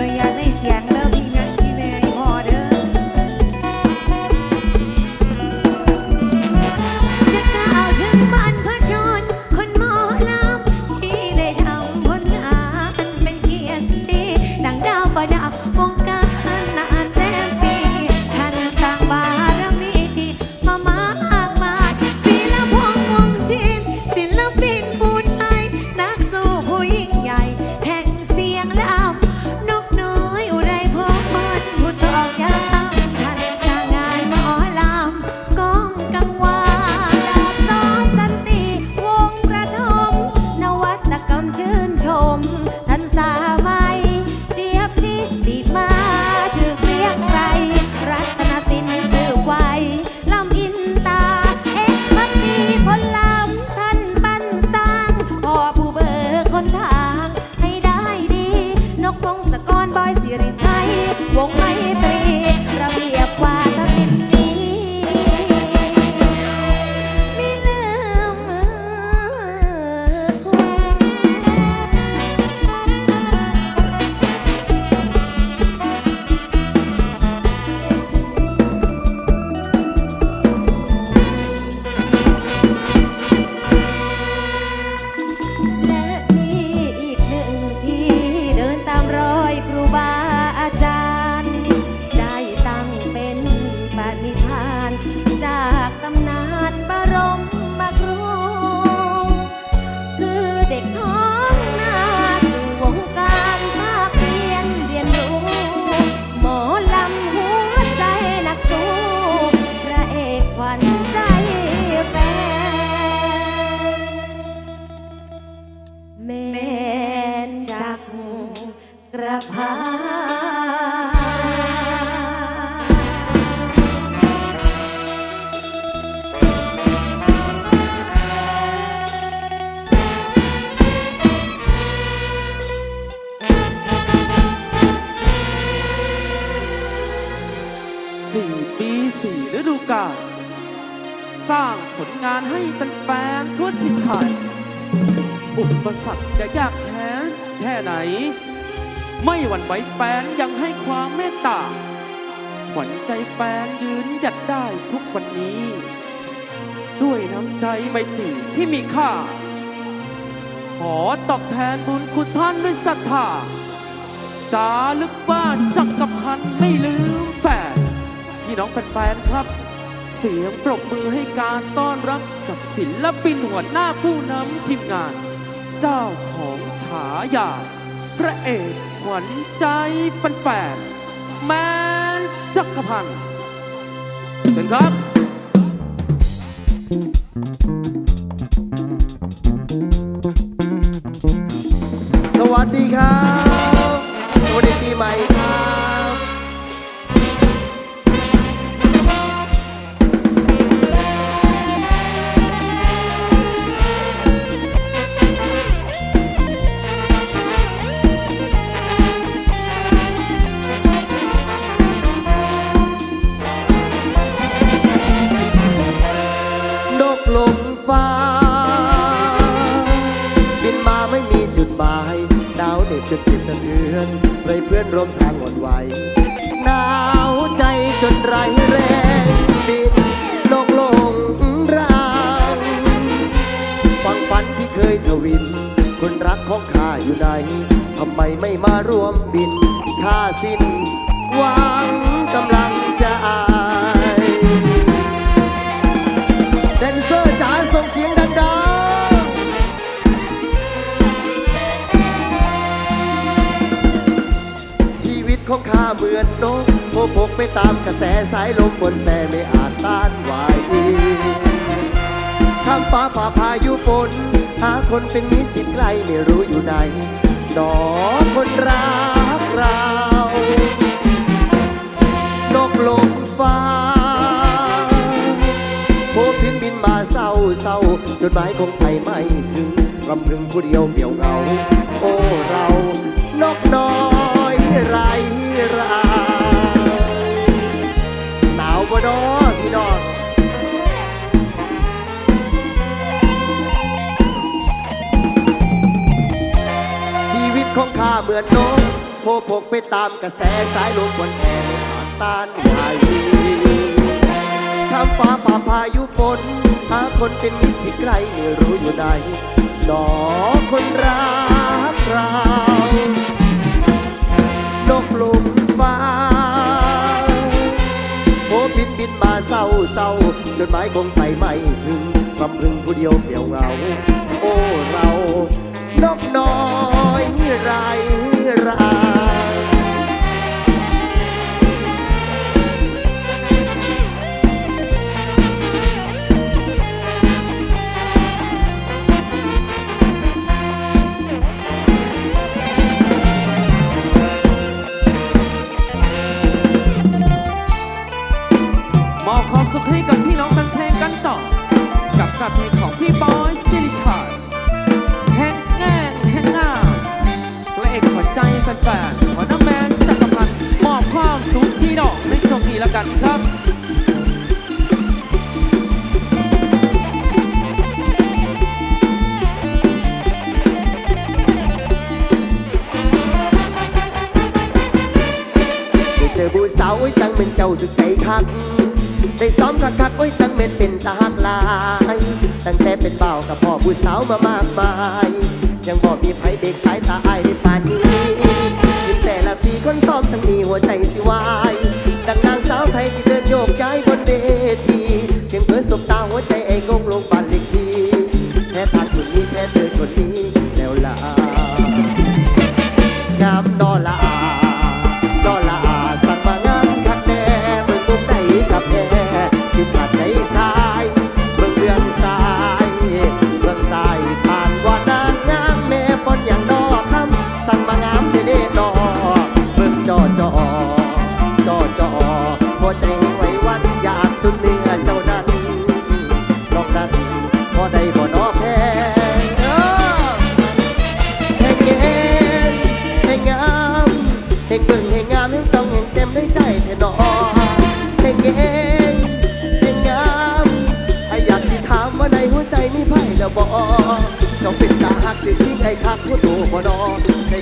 นุญาตในเสียงเด้อานให้เป็นแฟนทั่วทิศไทย อุปสรรคจะยากแค้นแค่ไหน ไม่หวั่นไหวแฟนยังให้ความเมตตา ขวัญใจแฟนยืนหยัดได้ทุกวันนี้ ด้วยน้ำใจไมตรีที่มีค่า ขอตอบแทนบุญคุณท่านด้วยศรัทธาจาลึกบ้านจักรพันไม่ลืมแฟนพี่น้องแฟนๆครับ เสียงปรบมือให้การต้อนรับกับศิลปินหัวหน้าผู้นำทีมงาน เจ้าของฉายา พระเอกขวัญใจแฟนแมนจักรพันธ์เชิญครับสวัสดีครับ สวัสดีปีใหม่ ดาวเด็กจนจิตสะเทือนเลยเพื่อนร่วมทางหวนไหวหนาวใจจนไรแรงบินนกลงรางฟังฝันที่เคยทวิน คนรักของข้าอยู่ไหนทำไมไม่มาร่วมบินข้าสิ้นหวังกำลังจะอ เขาข้าเหมือนนกพบพบไปตามกระแสสายลมบนแต่ไม่อาจต้านไหวข้ามฟ้าผ่าพายุฝน หาคนเป็นมิตรจิตใกล้ไม่รู้อยู่ไหนหนอคนรักเรานกลงฟ้าโพพินบินมาเศร้าเศร้าจดหมายคงไปไม่ถึงลำพึงผู้เดียวเปี่ยวเหงา โอ้เรานกน้อยไร บ่ดอพี่น้องชีวิตของข้าเหมือนนกโพพกไปตามกระแสสายลมบนแผ่ไม่อาต้านไหวทำฟ้าผ่าพายุฝนหาคนเป็นมิตรที่ใกล้ไม่รู้อยู่ใดหนอคนรักเรานกลงฟ้า บินบินมาเศร้าเศร้าจดหมายคงไปไม่ถึงบำพึงผู้เดียวเปลี่ยวเรา โอ้เรานกน้อยไรราม แล้วกันครับได้เจอผู้สาวโอ้ยจังเป็นเจ้าถึกใจคักได้ซ้อมคักคักโอ้ยจังเป็นเป็นตาหักลาย ตั้งแต่เป็นเบ่าวกับพ่อผู้สาวมามากมาย ยังบอกมีไผเบรกสายตาอายในป่านนี้ยิ้มแต่ละทีคนซ้อมทั้งมีหัวใจสิวาย โยกย้ายบนเวทีเพียงเพื่อสบตาหัวใจไอ้งงลงบันเล็กทีแค่ทางคนนี้แค่เธอคนนี้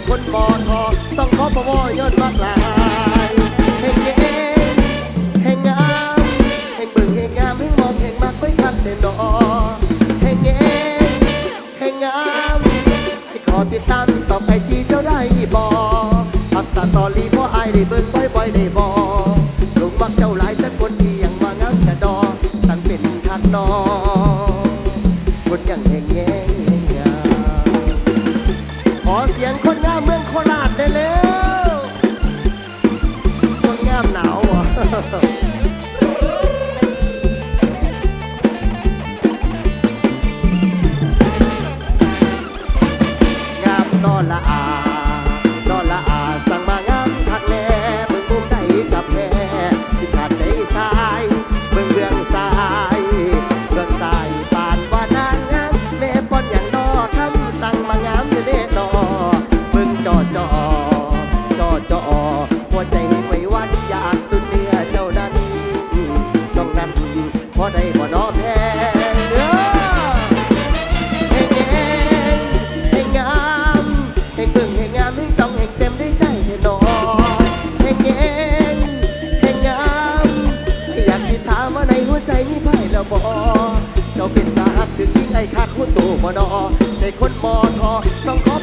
คนบ่ทอส่องขอพวอยอนมากลายแห่งเงนแห่งงามแห่งเบิ่งแห่งงามแห่งมองแห่งมักไว้คักแต่หนอแห่งเงนแห่งงามให้ขอติดตามต่อไอจีเจ้าได้บอทักษะตอรีพราะอายได้เบิ่งบ่อยๆได้บอลงมักเจ้าหลายจักคนที่ยังว่างามกระดอสั่งเป็นคักนอ หักถึงยิ่งไอ้คักหัวโตบ่นอใจคนมอทอต้องขอ